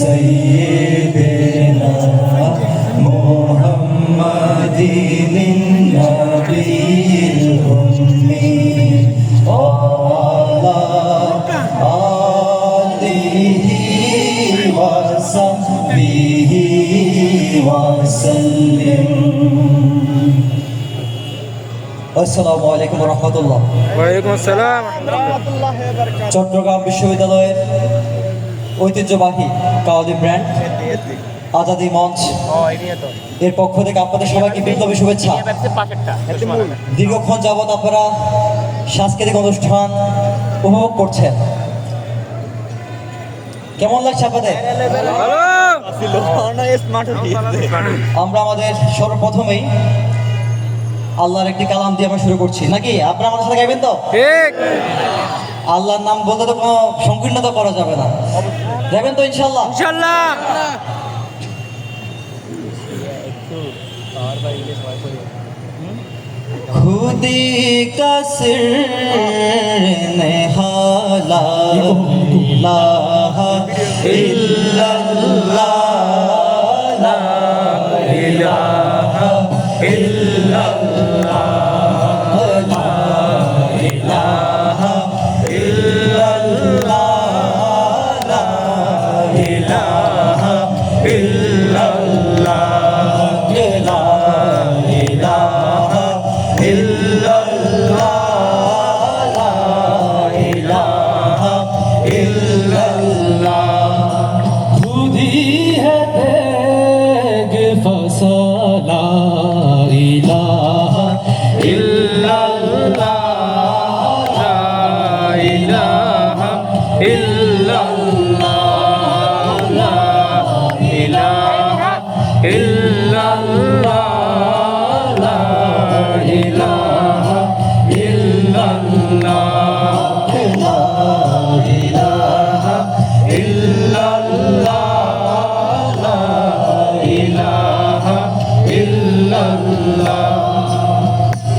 سيدنا محمد النبي الأمي وعلى آله وصحبه وسلم আসসালামু আলাইকুম রহমতুল্লাহ ওয়ালাইকুম আসসালাম চট্টগ্রাম বিশ্ববিদ্যালয়ের ঐতিহ্যবাহী কাওয়ালি ব্র্যান্ড, আজাদি মঞ্চ। এর পক্ষ থেকে আপনাদের সবাইকে বিপ্লবী শুভেচ্ছা। দীর্ঘক্ষণ যাবৎ আপনারা সাংস্কৃতিক অনুষ্ঠান উপভোগ করছেন। কেমন লাগছে আপনাদের? আমরা আমাদের সর্বপ্রথমেই আল্লাহর একটি কালাম দিয়ে আমরা শুরু করছি। নাকি আপনারা আমাদের সাথে গাইবেন তো? ঠিক। আল্লাহর নাম বলতে তো কোনো সংকীর্ণতা করা যাবে না। দেখেন তো ইনশাল্লাহ। ইনশাল্লাহ। খুদি কসর নেহালা ইল্লা ইল্লাল্লাহ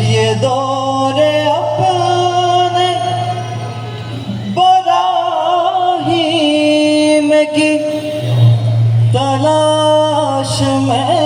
یہ اپنے میں کی تلاش میں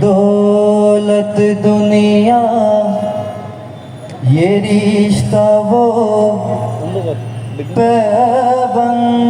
دولت دنیا یہ رشتہ وہ پیبند